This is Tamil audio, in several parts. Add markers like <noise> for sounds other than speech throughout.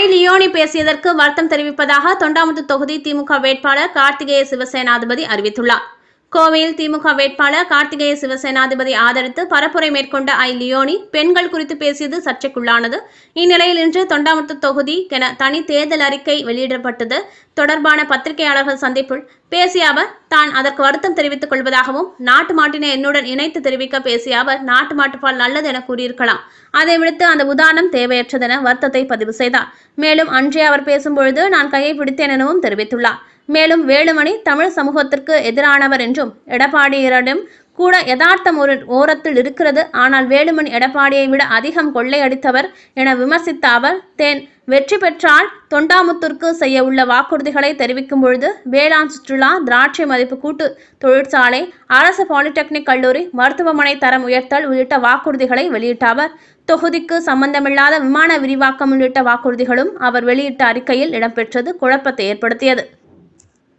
ஐ லியோனி பேசியதற்கு வருத்தம் தெரிவிப்பதாக தொண்டாமுத்து தொகுதி திமுக வேட்பாளர் கார்த்திகேய சிவசேனாதிபதி அறிவித்துள்ளார். கோவையில் திமுக வேட்பாளர் கார்த்திகேய சிவசேனாதிபதி ஆதரித்து பரப்புரை மேற்கொண்ட ஐ லியோனி பெண்கள் குறித்து பேசியது சர்ச்சைக்குள்ளானது. இந்நிலையில் இன்று தொண்டாமுத்து தொகுதி என தனி தேர்தல் அறிக்கை வெளியிடப்பட்டது. தொடர்பான பத்திரிகையாளர்கள் சந்திப்பில் பேசிய அவர் தான் அதற்கு வருத்தம் தெரிவித்துக் கொள்வதாகவும் நாட்டு மாட்டினை என்னுடன் இணைத்து தெரிவிக்க பேசிய அவர் நாட்டு மாட்டுப்பால் நல்லது என கூறியிருக்கலாம். அதை விடுத்து அந்த உதாரணம் தேவையற்றதென வருத்தத்தை பதிவு செய்தார். மேலும் அன்றே அவர் பேசும்பொழுது நான் கையை பிடித்தேன் எனவும் தெரிவித்துள்ளார். மேலும் வேலுமணி தமிழ் சமூகத்திற்கு எதிரானவர் என்றும் எடப்பாடியரிடம் கூட யதார்த்தம் ஒரு ஓரத்தில் இருக்கிறது. ஆனால் வேலுமணி எடப்பாடியை விட அதிகம் கொள்ளையடித்தவர் என விமர்சித்த அவர் தேன் வெற்றி பெற்றால் தொண்டாமுத்தூருக்கு செய்ய உள்ள வாக்குறுதிகளை தெரிவிக்கும் பொழுது வேளாண் சுற்றுலா திராட்சை மதிப்பு கூட்டு தொழிற்சாலை அரசு பாலிடெக்னிக் கல்லூரி மருத்துவமனை தரம் உயர்த்தல் உள்ளிட்ட வாக்குறுதிகளை வெளியிட்ட அவர் தொகுதிக்கு சம்பந்தமில்லாத விமான விரிவாக்கம் உள்ளிட்ட வாக்குறுதிகளும் அவர் வெளியிட்ட அறிக்கையில் இடம்பெற்றது குழப்பத்தை ஏற்படுத்தியது.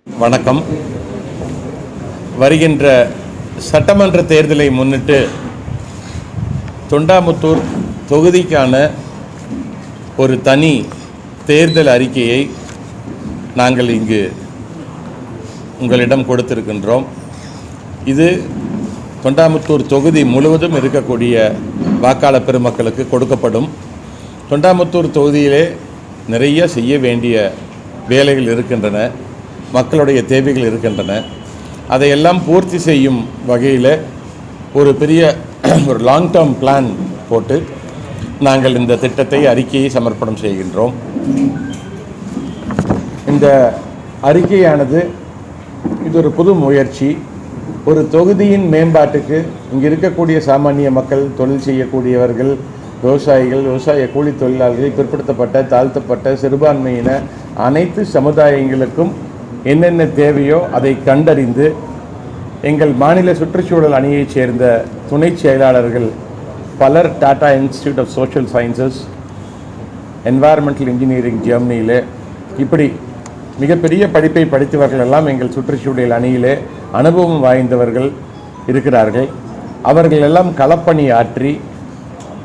வணக்கம். வருகின்ற சட்டமன்ற தேர்தலை முன்னிட்டு தொண்டாமுத்தூர் தொகுதிக்கான ஒரு தனி தேர்தல் அறிக்கையை நாங்கள் இங்கு உங்களிடம் கொடுத்திருக்கின்றோம். இது தொண்டாமுத்தூர் தொகுதி முழுவதும் இருக்கக்கூடிய வாக்காளர் பெருமக்களுக்கு கொடுக்கப்படும். தொண்டாமுத்தூர் தொகுதியிலே நிறைய செய்ய வேண்டிய வேலைகள் இருக்கின்றன. மக்களுடைய தேவைகள் இருக்கின்றன. அதையெல்லாம் பூர்த்தி செய்யும் வகையில் ஒரு பெரிய <clears throat> ஒரு லாங் டேர்ம் பிளான் போட்டு நாங்கள் இந்த திட்டத்தை அறிக்கையை சமர்ப்பணம் செய்கின்றோம். இந்த அறிக்கையானது இது ஒரு புது முயற்சி. ஒரு தொகுதியின் மேம்பாட்டுக்கு இங்கே இருக்கக்கூடிய சாமானிய மக்கள் தொழில் செய்யக்கூடியவர்கள் விவசாயிகள் விவசாய கூலி தொழிலாளர்கள் பிற்படுத்தப்பட்ட தாழ்த்தப்பட்ட சிறுபான்மையின அனைத்து சமுதாயங்களுக்கும் என்னென்ன தேவையோ அதை கண்டறிந்து எங்கள் மாநில சுற்றுச்சூழல் அணியைச் சேர்ந்த துணை செயலாளர்கள் பலர் Tata Institute of Social Sciences environmental engineering ஜெர்மனியிலே. இப்படி மிகப்பெரிய படிப்பை படித்தவர்கள் எல்லாம் எங்கள் சுற்றுச்சூழல் அணியிலே அனுபவம் வாய்ந்தவர்கள் இருக்கிறார்கள். அவர்கள் எல்லாம் களப்பணி ஆற்றி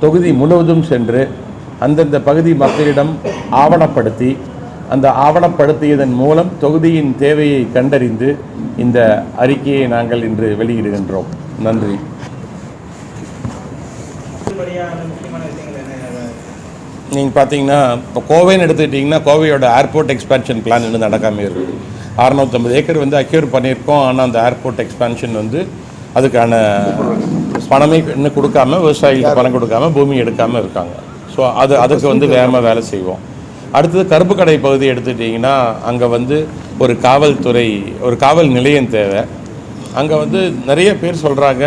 தொகுதி முழுவதும் சென்று அந்தந்த பகுதி மக்களிடம் ஆவணப்படுத்தி அந்த ஆவணப்படுத்தியதன் மூலம் தொகுதியின் தேவையை கண்டறிந்து இந்த அறிக்கையை நாங்கள் இன்று வெளியிடுகின்றோம். நன்றி. நீங்கள் பார்த்தீங்கன்னா இப்போ கோவைன்னு எடுத்துக்கிட்டிங்கன்னா கோவையோட ஏர்போர்ட் எக்ஸ்பேன்ஷன் பிளான் இன்னும் நடக்காமல் இருக்குது. அறநூற்றம்பது ஏக்கர் வந்து அக்யூர் பண்ணியிருக்கோம். ஆனால் அந்த ஏர்போர்ட் எக்ஸ்பேன்ஷன் வந்து அதுக்கான பணமே இன்னும் கொடுக்காம விவசாயிகளுக்கு பணம் கொடுக்காம பூமி எடுக்காமல் இருக்காங்க. ஸோ அது அதுக்கு வந்து வேகமாக வேலை செய்வோம். அடுத்தது கருப்பு கடை பகுதி எடுத்துட்டிங்கன்னா அங்கே வந்து ஒரு காவல்துறை ஒரு காவல் நிலையம் தேவை. அங்கே வந்து நிறைய பேர் சொல்கிறாங்க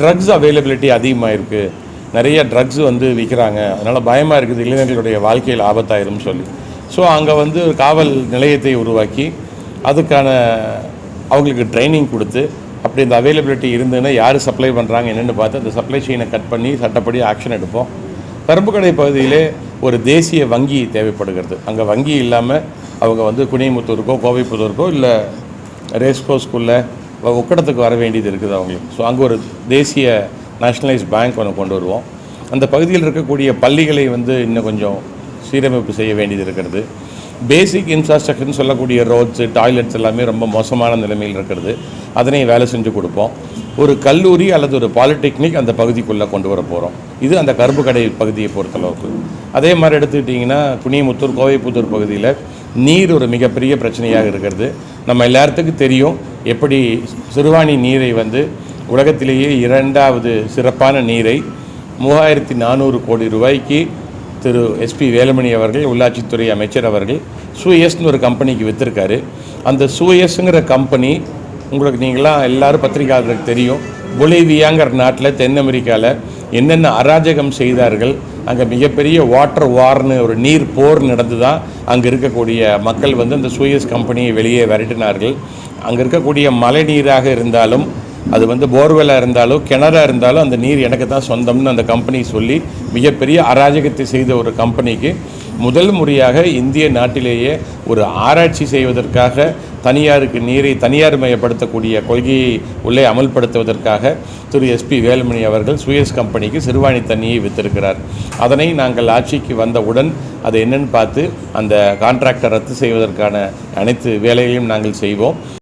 ட்ரக்ஸ் அவைலபிலிட்டி அதிகமாக இருக்குது நிறைய ட்ரக்ஸ் வந்து விற்கிறாங்க அதனால் பயமாக இருக்குது இளைஞர்களுடைய வாழ்க்கையில் ஆபத்தாயிரும் சொல்லி. ஸோ அங்கே வந்து ஒரு காவல் நிலையத்தை உருவாக்கி அதுக்கான அவங்களுக்கு ட்ரைனிங் கொடுத்து அப்படி இந்த அவைலபிலிட்டி இருந்ததுன்னா யார் சப்ளை பண்ணுறாங்க என்னென்னு பார்த்து அந்த சப்ளை செயினை கட் பண்ணி சட்டப்படி ஆக்ஷன் எடுப்போம். கரும்புக்கடை பகுதியிலே ஒரு தேசிய வங்கி தேவைப்படுகிறது. அங்கே வங்கி இல்லாமல் அவங்க வந்து குனிமுத்தூருக்கோ கோவைப்புத்தூருக்கோ இல்லை ரேஸ்கோஸ்குள்ளே உக்கடத்துக்கு வர வேண்டியது இருக்குது அவங்களுக்கு. ஸோ அங்கே ஒரு தேசிய நேஷ்னலைஸ் பேங்க் ஒன்று கொண்டு வருவோம். அந்த பகுதியில் இருக்கக்கூடிய பள்ளிகளை வந்து இன்னும் கொஞ்சம் சீரமைப்பு செய்ய வேண்டியது இருக்கிறது. பேசிக் இன்ஃப்ராஸ்ட்ரக்சர்னு சொல்லக்கூடிய ரோட்ஸு டாய்லெட்ஸ் எல்லாமே ரொம்ப மோசமான நிலைமையில் இருக்கிறது. அதனை வேலை செஞ்சு கொடுப்போம். ஒரு கல்லூரி அல்லது ஒரு பாலிடெக்னிக் அந்த பகுதிக்குள்ளே கொண்டு வர போகிறோம் இது அந்த கரும்பு கடை பகுதியை பொறுத்தளவுக்கு. அதே மாதிரி எடுத்துக்கிட்டிங்கன்னா புனியமுத்தூர் கோவைப்புத்தூர் பகுதியில் நீர் ஒரு மிகப்பெரிய பிரச்சனையாக இருக்கிறது. நம்ம எல்லாத்துக்கும் தெரியும் எப்படி சிறுவாணி நீரை வந்து உலகத்திலேயே இரண்டாவது சிறப்பான நீரை மூவாயிரத்தி நானூறு கோடி ரூபாய்க்கு திரு எஸ்பி வேலுமணி அவர்கள் உள்ளாட்சித்துறை அமைச்சர் அவர்கள் சூஎஸ்னு ஒரு கம்பெனிக்கு விற்றுருக்காரு அந்த சூஎஸ்ங்கிற கம்பெனி உங்களுக்கு நீங்களாம் எல்லாரும் பத்திரிகையாளர்களுக்கு தெரியும். பொலிவியாங்கிற நாட்டில் தென் அமெரிக்காவில் என்னென்ன அராஜகம் செய்தார்கள் அங்கே மிகப்பெரிய வாட்டர் வார்னு ஒரு நீர் போர் நடந்து தான் அங்கே இருக்கக்கூடிய மக்கள் வந்து அந்த சூயஸ் கம்பெனியை வெளியே விரட்டினார்கள். அங்கே இருக்கக்கூடிய மழை நீராக இருந்தாலும் அது வந்து போர்வெல்லாக இருந்தாலும் கிணறாக இருந்தாலும் அந்த நீர் எனக்கு தான் சொந்தம்னு அந்த கம்பெனி சொல்லி மிகப்பெரிய அராஜகத்தை செய்த ஒரு கம்பெனிக்கு முதல் முறையாக இந்திய நாட்டிலேயே ஒரு ஆராய்ச்சி செய்வதற்காக தனியாருக்கு நீரை தனியார் மயப்படுத்தக்கூடிய கொள்கையை உள்ளே அமல்படுத்துவதற்காக திரு எஸ்பி வேலுமணி அவர்கள் சுயஸ் கம்பெனிக்கு சிறுவாணி தண்ணியை வித்திருக்கிறார். அதனை நாங்கள் ஆட்சிக்கு வந்தவுடன் அது என்னன்னு பார்த்து அந்த கான்ட்ராக்டை ரத்து செய்வதற்கான அனைத்து வேலைகளையும் நாங்கள் செய்வோம்.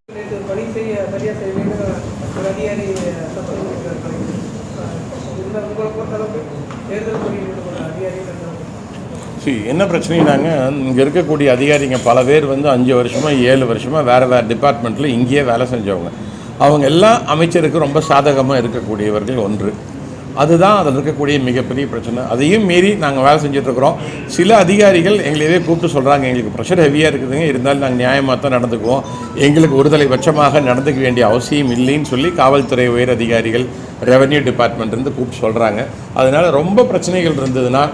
சி என்ன பிரச்சனைனாங்க இங்கே இருக்கக்கூடிய அதிகாரிங்க பல பேர் வந்து அஞ்சு வருஷமாக ஏழு வருஷமாக வேறு வேறு டிபார்ட்மெண்ட்டில் இங்கேயே வேலை செஞ்சவங்க. அவங்க எல்லாம் அமைச்சருக்கு ரொம்ப சாதகமாக இருக்கக்கூடியவர்கள் ஒன்று. அதுதான் அதில் இருக்கக்கூடிய மிகப்பெரிய பிரச்சனை. அதையும் மீறி நாங்கள் வேலை செஞ்சிட்ருக்குறோம். சில அதிகாரிகள் எங்களையவே கூப்பிட்டு சொல்கிறாங்க எங்களுக்கு ப்ரெஷர் ஹெவியாக இருக்குதுங்க. இருந்தாலும் நாங்கள் நியாயமாக தான் நடந்துக்குவோம். எங்களுக்கு ஒருதலை பட்சமாக நடந்துக்க வேண்டிய அவசியம் இல்லைன்னு சொல்லி காவல்துறை உயர் அதிகாரிகள் ரெவன்யூ டிபார்ட்மெண்ட் இருந்து கூப்பிட்டு சொல்கிறாங்க அதனால் ரொம்ப பிரச்சனைகள் இருந்ததுன்னா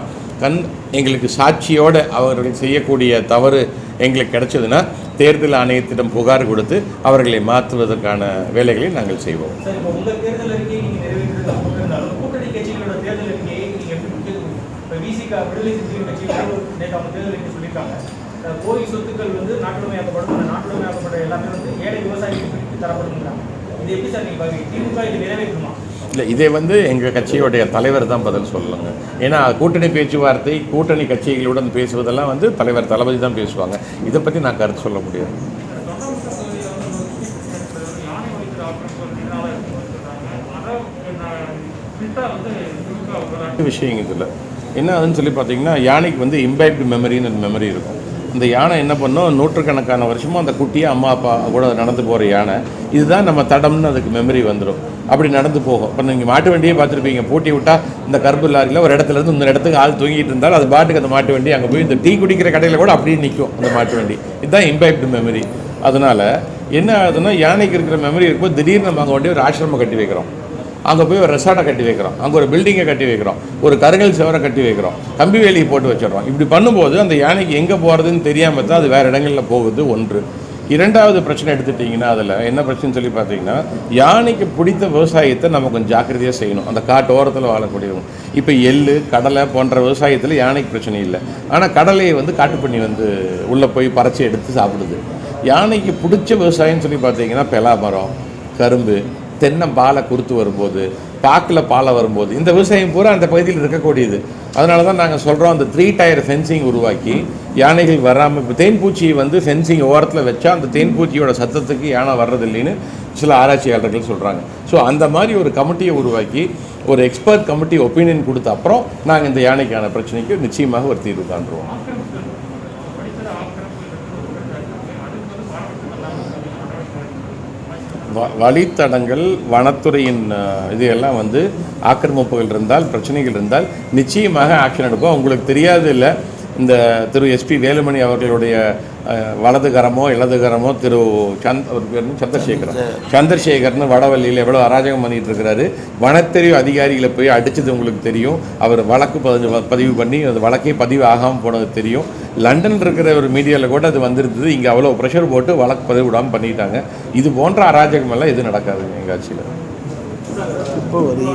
கண் எங்களுக்கு சாட்சியோடு அவர்கள் செய்யக்கூடிய தவறு எங்களுக்கு கிடைச்சதுன்னா தேர்தல் ஆணையத்திடம் புகார் கொடுத்து அவர்களை மாற்றுவதற்கான வேலைகளை நாங்கள் செய்வோம். போலி சொத்துக்கள் வந்து நாட்டுடைமையாக்கப்படும். அந்த நாட்டுடைமையாக்கப்பட்ட எல்லாமே வந்து ஏழை விவசாயிகளுக்கு தரப்படுங்கிறாங்க இது எப்படி சார் நீங்கள் திமுக இது நிறைவேற்றுமா? இல்லை இதை வந்து எங்கள் கட்சியுடைய தலைவர் தான் பதில் சொல்லுங்க ஏன்னா கூட்டணி பேச்சுவார்த்தை கூட்டணி கட்சிகளுடன் பேசுவதெல்லாம் வந்து தலைவர் தளபதி தான் பேசுவாங்க. இதை பற்றி நான் கருத்து சொல்ல முடியாது. விஷயம் இதில். என்ன ஆகுதுன்னு சொல்லி பார்த்தீங்கன்னா யானைக்கு வந்து இம்பேக்ட் மெமரின்னு மெமரி இருக்கும். அந்த யானை என்ன பண்ணும் நூற்றுக்கணக்கான வருஷமும் அந்த குட்டியாக அம்மா அப்பா கூட நடந்து போகிற யானை. இதுதான் நம்ம தடம்னு அதுக்கு மெமரி வந்துடும் அப்படி நடந்து போகும். இப்போ நீங்கள் மாட்டு வண்டியே பார்த்துருப்பீங்க. பூட்டி விட்டால் இந்த கருப்பு லாரியில் ஒரு இடத்துல இருந்து இந்த இடத்துக்கு ஆள் தூங்கிட்டு இருந்தால் அது பாட்டுக்கு அந்த மாட்டு வண்டி அங்கே போய் இந்த டீ குடிக்கிற கடையில் கூட அப்படியே நிற்கும் அந்த மாட்டு வண்டி. இதுதான் இம்பேக்ட் மெமரி அதனால் என்ன ஆகுதுன்னா யானைக்கு இருக்கிற மெமரி இருக்கும்போது திடீர்னு நம்ம அங்கே வண்டி ஒரு ஆசிரமம் கட்டி வைக்கிறோம். அங்கே போய் ஒரு ரெசார்ட்டை கட்டி வைக்கிறோம். அங்கே ஒரு பில்டிங்கை கட்டி வைக்கிறோம். ஒரு கருங்கல் சுவரை கட்டி வைக்கிறோம். கம்பி வேலியை போட்டு வச்சிடறோம். இப்படி பண்ணும்போது அந்த யானைக்கு எங்கே போகிறதுன்னு தெரியாமல் தான் அது வேறு இடங்களில் போகுது ஒன்று. இரண்டாவது பிரச்சனை எடுத்துட்டிங்கன்னா அதில் என்ன பிரச்சனைன்னு சொல்லி பார்த்தீங்கன்னா யானைக்கு பிடித்த விவசாயத்தை நம்ம கொஞ்சம் ஜாக்கிரதையாக செய்யணும். அந்த காட்டு ஓரத்தில் வாழக்கூடியவங்க. இப்போ எள் கடலை போன்ற விவசாயத்தில் யானைக்கு பிரச்சனை இல்லை. ஆனால் கடலையை வந்து காட்டுப்பண்ணி வந்து உள்ளே போய் பறச்சி எடுத்து சாப்பிடுது. யானைக்கு பிடிச்ச விவசாயம்னு சொல்லி பார்த்தீங்கன்னா பெலா மரம் கரும்பு தென்னம்பாலை குறுத்து வரும்போது பாக்கில் பாலை வரும்போது இந்த விவசாயம் பூரா அந்த பகுதியில் இருக்கக்கூடியது. அதனால தான் நாங்கள் சொல்கிறோம் அந்த த்ரீ டயர் ஃபென்சிங் உருவாக்கி யானைகள் வராமல் இப்போ தேன்பூச்சியை வந்து ஃபென்சிங் ஓரத்தில் வச்சா அந்த தேன்பூச்சியோட சத்தத்துக்கு யானை வர்றதில்லைன்னு சில ஆராய்ச்சியாளர்கள் சொல்கிறாங்க ஸோ அந்த மாதிரி ஒரு கமிட்டியை உருவாக்கி ஒரு எக்ஸ்பர்ட் கமிட்டி ஒப்பீனியன் கொடுத்த அப்புறம் நாங்கள் இந்த யானைக்கான பிரச்சனைக்கு நிச்சயமாக ஒரு தீர்வு காண்றோம். வழித்தடங்கள் வனத்துறையின் இது எல்லாம் வந்து ஆக்கிரமிப்புகள் இருந்தால் பிரச்சனைகள் இருந்தால் நிச்சயமாக ஆக்ஷன் எடுப்போம். உங்களுக்கு தெரியாது இல்லை இந்த திரு எஸ்பி வேலுமணி அவர்களுடைய வலதுகரமோ இடதுகரமோ திரு சந்த் அவர் பேர்? சந்திரசேகரன். சந்திரசேகர்னு. வடவள்ளியில் எவ்வளோ அராஜகம் பண்ணிட்டு இருக்கிறாரு வனத்தறிவு அதிகாரிகளை போய் அடித்தது உங்களுக்கு தெரியும். அவர் வழக்கு பதிவு பதிவு பண்ணி அது வழக்கே பதிவு ஆகாமல் போனது தெரியும். லண்டன் இருக்கிற ஒரு மீடியாவில் கூட அது வந்திருந்தது. இங்கே அவ்வளோ ப்ரெஷர் போட்டு வழக்கு பதிவு விடாமல் பண்ணிட்டாங்க. இது போன்ற அராஜகம் எல்லாம் எதுவும் நடக்காது எங்கள் ஆட்சியில். இப்போ ஒரு